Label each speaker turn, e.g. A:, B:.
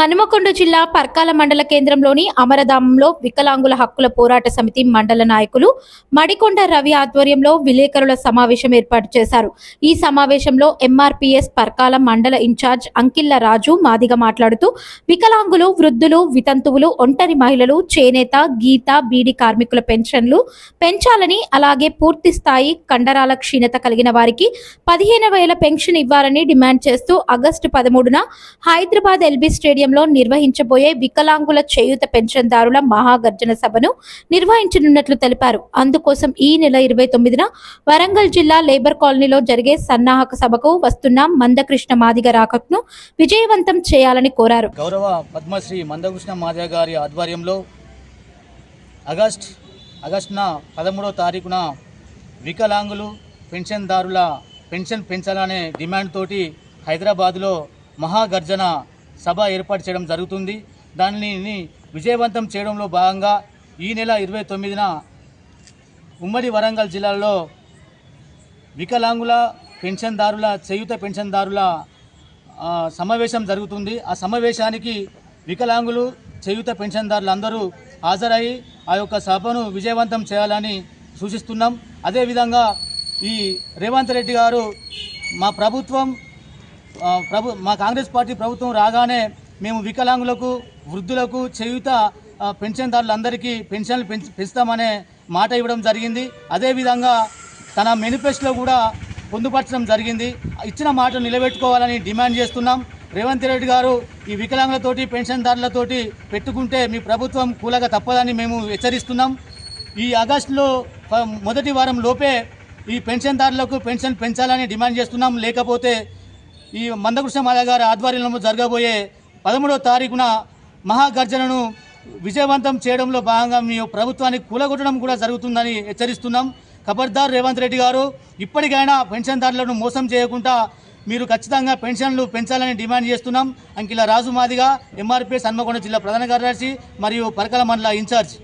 A: హనుమకొండ జిల్లా పర్కాల మండల కేంద్రంలోని అమరధామంలో వికలాంగుల హక్కుల పోరాట సమితి మండల నాయకులు మడికొండ రవి ఆధ్వర్యంలో విలేకరుల సమావేశం ఏర్పాటు చేశారు. ఈ సమావేశంలో ఎంఆర్పీఎస్ పర్కాల మండల ఇన్ఛార్జ్ అంకిల్ల రాజు మాదిగ మాట్లాడుతూ వికలాంగులు వృద్ధులు వితంతువులు ఒంటరి మహిళలు చేనేత గీత బీడి కార్మికుల పెన్షన్లు పెంచాలని అలాగే పూర్తి స్థాయి కండరాల క్షీణత కలిగిన వారికి పదిహేను వేల పెన్షన్ ఇవ్వాలని డిమాండ్ చేస్తూ ఆగస్టు పదమూడున హైదరాబాద్ ఎల్బీ స్టేడియం స్టేడియంలో నిర్వహించబోయే వికలాంగుల చేయూత పెన్షన్దారుల మహాగర్జన సభను నిర్వహించనున్నట్లు తెలిపారు. అందుకోసం ఈ నెల ఇరవై తొమ్మిదిన వరంగల్ జిల్లా లేబర్ కాలనీలో జరిగే సన్నాహక సభకు వస్తున్న మందకృష్ణ మాదిగ రాకట్ను విజయవంతం చేయాలని కోరారు.
B: గౌరవ పద్మశ్రీ మందకృష్ణ మాధవ గారి ఆధ్వర్యంలో ఆగస్ట్ ఆగస్టున పదమూడవ తారీఖున వికలాంగులు పెన్షన్దారుల పెన్షన్ పెంచాలనే డిమాండ్ తోటి హైదరాబాద్లో మహాగర్జన సభ ఏర్పాటు చేయడం జరుగుతుంది. దానిని విజయవంతం చేయడంలో భాగంగా ఈ నెల ఇరవై తొమ్మిదిన ఉమ్మడి వరంగల్ జిల్లాలో వికలాంగుల పెన్షన్దారుల చేయుత పెన్షన్దారుల సమావేశం జరుగుతుంది. ఆ సమావేశానికి వికలాంగులు చేయుత పెన్షన్దారులు అందరూ హాజరై ఆ యొక్క సభను విజయవంతం చేయాలని సూచిస్తున్నాం. అదేవిధంగా ఈ రేవంత్ రెడ్డి గారు మా ప్రభుత్వం ప్రభు మా కాంగ్రెస్ పార్టీ ప్రభుత్వం రాగానే మేము వికలాంగులకు వృద్ధులకు చేయుత పెన్షన్దారులందరికీ పెన్షన్లు పెంచుతామనే మాట ఇవ్వడం జరిగింది. అదేవిధంగా తన మేనిఫెస్టోలో కూడా పొందుపరచడం జరిగింది. ఇచ్చిన మాట నిలబెట్టుకోవాలని డిమాండ్ చేస్తున్నాం. రేవంత్ రెడ్డి గారు ఈ వికలాంగులతోటి పెన్షన్దారులతోటి పెట్టుకుంటే మీ ప్రభుత్వం కూలగా తప్పదని మేము హెచ్చరిస్తున్నాం. ఈ ఆగస్టులో మొదటి వారం లోపే ఈ పెన్షన్దారులకు పెన్షన్ పెంచాలని డిమాండ్ చేస్తున్నాం. లేకపోతే ఈ మందకృష్ణ మాల గారి ఆధ్వర్యంలో జరగబోయే పదమూడవ తారీఖున మహాగర్జనను విజయవంతం చేయడంలో భాగంగా మీ ప్రభుత్వాన్ని కూలగొట్టడం కూడా జరుగుతుందని హెచ్చరిస్తున్నాం. ఖబర్దార్ రేవంత్ రెడ్డి గారు ఇప్పటికైనా పెన్షన్దారులను మోసం చేయకుండా మీరు ఖచ్చితంగా పెన్షన్లు పెంచాలని డిమాండ్ చేస్తున్నాం. అంకిల రాజు మాదిగా ఎంఆర్పీఎస్ హన్మకొండ జిల్లా ప్రధాన కార్యదర్శి మరియు పరకల మండల ఇన్ఛార్జ్.